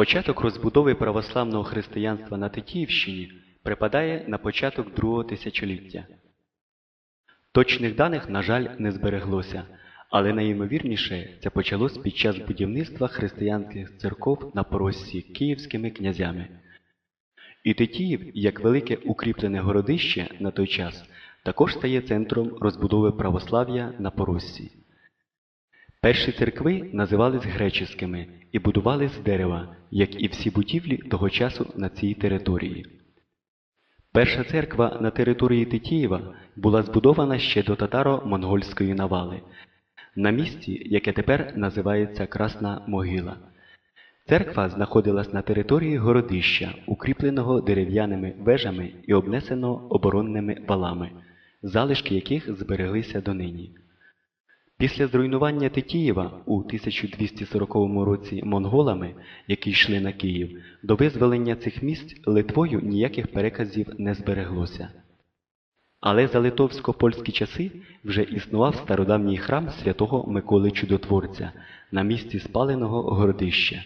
Початок розбудови православного християнства на Тетіївщині припадає на початок другого тисячоліття. Точних даних, на жаль, не збереглося, але найімовірніше це почалось під час будівництва християнських церков на Поросі київськими князями. І Тетіїв, як велике укріплене городище на той час, також стає центром розбудови православ'я на Пороссі. Перші церкви називались греческими і будувались з дерева, як і всі будівлі того часу на цій території. Перша церква на території Тетіїва була збудована ще до татаро-монгольської навали, на місці, яке тепер називається Красна Могила. Церква знаходилась на території городища, укріпленого дерев'яними вежами і обнесеного оборонними валами, залишки яких збереглися донині. Після зруйнування Тетіїва у 1240 році монголами, які йшли на Київ, до визволення цих місць Литвою ніяких переказів не збереглося. Але за литовсько-польські часи вже існував стародавній храм святого Миколи Чудотворця на місці спаленого городища.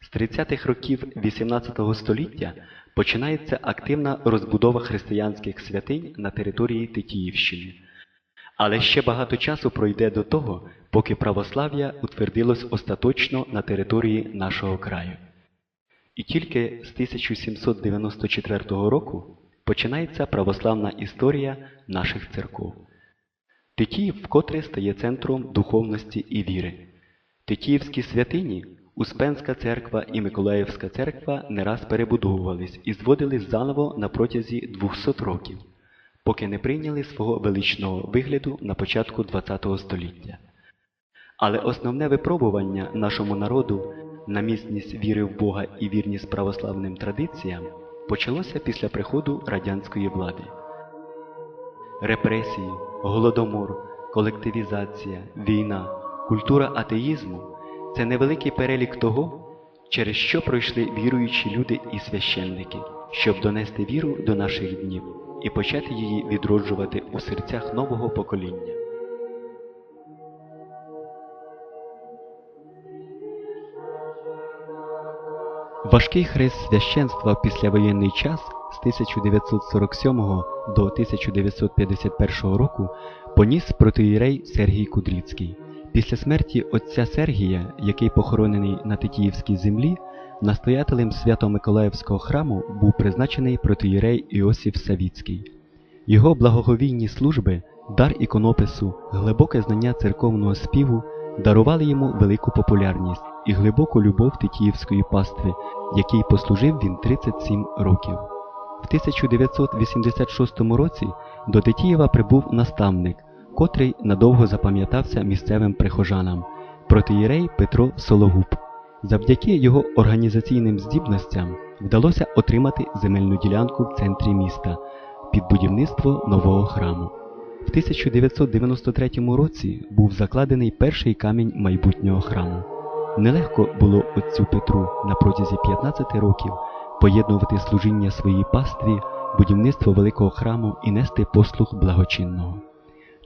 З 30-х років XVIII століття починається активна розбудова християнських святинь на території Тетіївщини. Але ще багато часу пройде до того, поки православ'я утвердилось остаточно на території нашого краю. І тільки з 1794 року починається православна історія наших церков. Тетіїв вкотре стає центром духовності і віри. Тетіївські святині, Успенська церква і Миколаївська церква не раз перебудовувались і зводились заново на протязі 200 років поки не прийняли свого величного вигляду на початку ХХ століття. Але основне випробування нашому народу на міцність віри в Бога і вірність православним традиціям почалося після приходу радянської влади. Репресії, голодомор, колективізація, війна, культура атеїзму це невеликий перелік того, через що пройшли віруючі люди і священники, щоб донести віру до наших днів і почати її відроджувати у серцях нового покоління. Важкий хрест священства післявоєнний час з 1947 до 1951 року поніс протиєрей Сергій Кудріцький. Після смерті отця Сергія, який похоронений на Тетіївській землі, настоятелем Свято-Миколаївського храму був призначений протиєрей Іосиф Савіцький. Його благоговійні служби, дар іконопису, глибоке знання церковного співу дарували йому велику популярність і глибоку любов Тетіївської пастви, якій послужив він 37 років. В 1986 році до Тетіїва прибув наставник, котрий надовго запам'ятався місцевим прихожанам протиєрей Петро Сологуб. Завдяки його організаційним здібностям вдалося отримати земельну ділянку в центрі міста під будівництво нового храму. В 1993 році був закладений перший камінь майбутнього храму. Нелегко було отцю Петру на протязі 15 років поєднувати служіння своїй пастві, будівництво великого храму і нести послуг благочинного.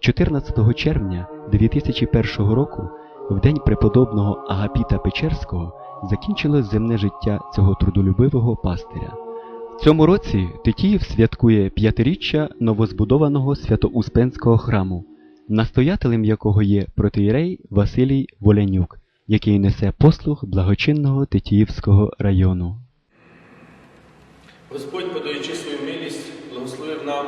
14 червня 2001 року, в день преподобного Агапіта Печерського, закінчилось земне життя цього трудолюбивого пастиря. В цьому році Тетіїв святкує п'ятиріччя новозбудованого Свято-Успенського храму, настоятелем якого є протиєрей Василій Волянюк, який несе послуг благочинного Тетіївського району. Господь, подаючи свою милість, благословив нам,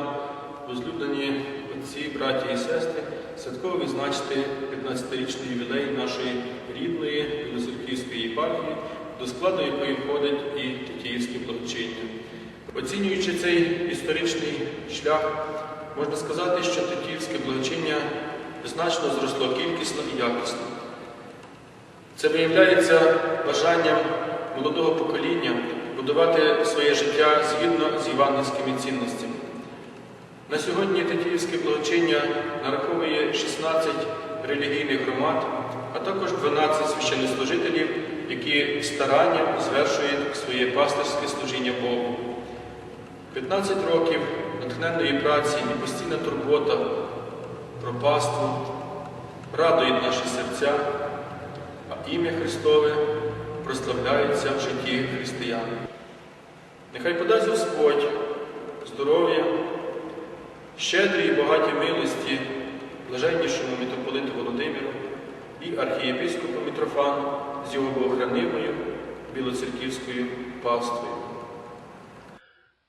возлюблені отці, браті і сестри, святково відзначити 15-річний ювілей нашої рідної Білоцерківської єпархії, до складу якої входить і Тетіївське благочиння. Оцінюючи цей історичний шлях, можна сказати, що Тетіївське благочиння значно зросло кількісно і якісно. Це виявляється бажанням молодого покоління будувати своє життя згідно з євангельськими цінностями. На сьогодні Тетіївське благочиння нараховує 16 релігійних громад, а також 12 священнослужителів, які старанням звершують своє пастирське служіння Богу. 15 років натхненної праці і постійна турбота про паству радують наші серця, а ім'я Христове прославляються в житті християн. Нехай подасть Господь здоров'я, щедрі і багаті милості блаженнішому митрополиту Володимиру і архієпископу Митрофану з його богохранимою білоцерківською паствою.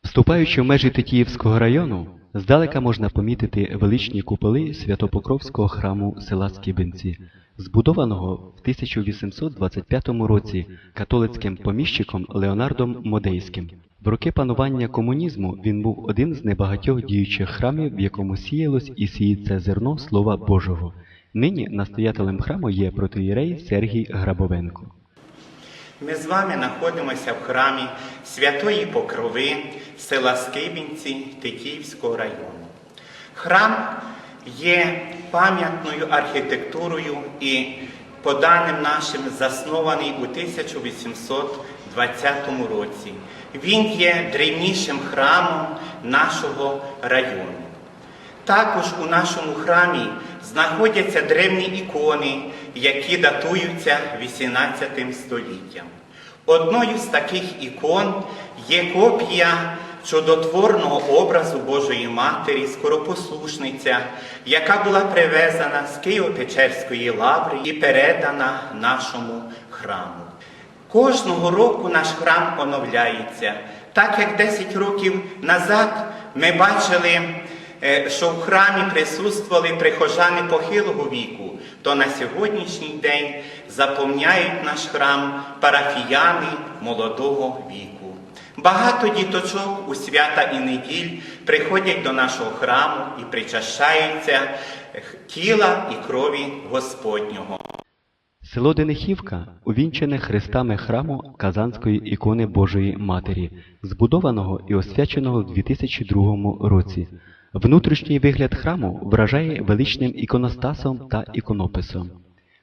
Вступаючи в межі Тетіївського району, здалека можна помітити величні куполи Святопокровського храму села Скибинці, збудованого в 1825 році католицьким поміщиком Леонардом Модейським. В роки панування комунізму він був один з небагатьох діючих храмів, в якому сіялось і сіється зерно Слова Божого. Нині настоятелем храму є протиєрей Сергій Грабовенко. Ми з вами знаходимося в храмі Святої Покрови села Скибінці Тетіївського району. Храм є пам'ятною архітектурою і, по даним нашим, заснований у 1820 році. Він є древнішим храмом нашого району. Також у нашому храмі знаходяться древні ікони, які датуються 18 століттям. Одною з таких ікон є копія чудотворного образу Божої Матері, скоропослушниця, яка була привезена з Києво-Печерської лаври і передана нашому храму. Кожного року наш храм оновляється. Так як 10 років назад ми бачили, е, що в храмі присутствували прихожани похилого віку, то на сьогоднішній день заповняють наш храм парафіяни молодого віку. Багато діточок у свята і неділь приходять до нашого храму і причащаються е, тіла і крові Господнього. Село Денихівка увінчене хрестами храму Казанської ікони Божої Матері, збудованого і освяченого в 2002 році. Внутрішній вигляд храму вражає величним іконостасом та іконописом.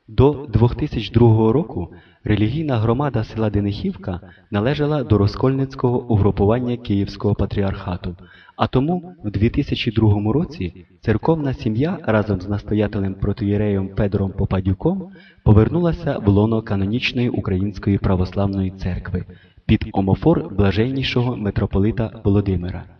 До 2002 року релігійна громада села Денихівка належала до розкольницького угрупування Київського патріархату, а тому в 2002 році церковна сім'я разом з настоятелем протиєреєм Педром Попадюком повернулася в лоно канонічної Української православної церкви під омофор блаженнішого митрополита Володимира.